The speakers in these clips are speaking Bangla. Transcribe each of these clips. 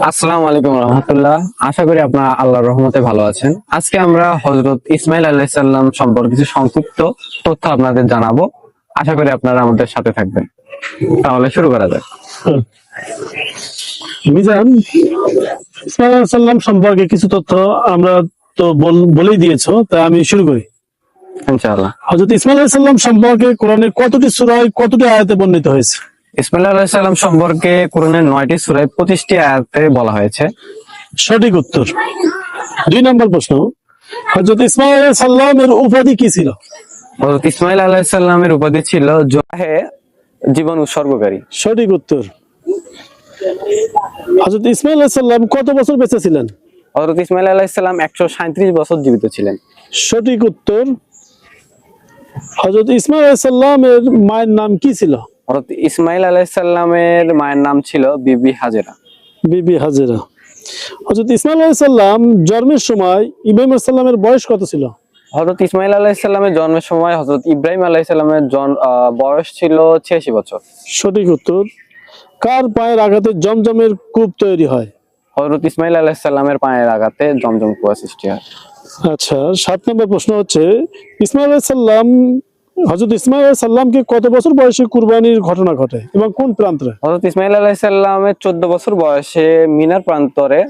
আসসালামু আলাইকুম রহমতুল্লাহ। আশা করি আপনারা আল্লাহর রহমতে ভালো আছেন। আজকে আমরা হজরত ইসমাইল আলাইসাল্লাম সম্পর্কে কিছু সংক্ষিপ্ত তথ্য আপনাদের জানাব। আশা করি আপনারা আমাদের সাথে থাকবেন। তাহলে শুরু করা যাক। মিজান ইসমাইল আলাইহিস সালাম সম্পর্কে কিছু তথ্য আমরা তো বল- বলেই দিয়েছ তাই আমি শুরু করি। ইনশাআল্লাহ। হযরত ইসমাইল আলাইহিস সালাম সম্পর্কে কোরআনের কতটি সূরায় কতটি আয়াতে বর্ণিত হয়েছে? ইসমাইল সম্পর্কে কোরআনের নয়টি সুরায় পঁচিশটি আয়াতে বলা হয়েছে। সঠিক উত্তর। দুই নম্বর প্রশ্ন হযরত ইসমাইল আলাইহিস উপাধি কি ছিল? হজরত ইসমাইল উপাধি ছিল জীবন উৎসর্গকারী। সঠিক উত্তর। হযরত ইসমাইল আলাইহিস সালাম কত বছর বেঁচে ছিলেন? হজরত ইসমাইল আলাইসাল্লাম একশো সাঁত্রিশ বছর জীবিত ছিলেন। সঠিক উত্তর হযরত ইসমাইল আলাইহিস সালামের মায়ের নাম কি ছিল? হজরত ইসমাইল আলাইসাল্লামের মায়ের নাম ছিল বিবি হাজেরা। বিবি হাজেরা। হযরত ইসমাইল আলাইহিস সালাম জন্মের সময় ইব্রাহিম আলাইহিস সালামের বয়স কত ছিল? হজরত ইসমাইল আলাইসাল্লামের জন্মের সময় হজরত ইব্রাহিম আলাইসাল্লামের বয়স ছিল ছিয়াশি বছর। সঠিক উত্তর কার পায়ের আঘাতে জমজমের কূপ তৈরি হয়? হজরত ইসমাইল আলাইসাল্লামের পায়ের আঘাতে জমজম কুয়া সৃষ্টি হয়। আচ্ছা সাত নম্বর প্রশ্ন হচ্ছে ইসমাইল আলাইহিস হযরত ইসমাইল সালামকে কত বছর বয়সে কুরবানির ঘটনা ঘটে এবং কোন প্রান্তরে হজরত ইসমাইল আলাইসাল্লামের চোদ্দ বছর বয়সে মিনার প্রান্তরে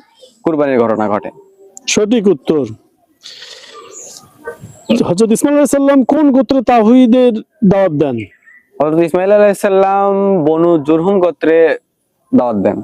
কুরবানির ঘটনা ঘটে। সঠিক উত্তর। হযরত ইসমাইল আলাইহিস সালাম কোন গোত্রে তাওহীদের দাওয়াত দেন? হজরত ইসমাইল আলাইসাল্লাম বনু জুরহুম গোত্রে দাওয়াত দেন।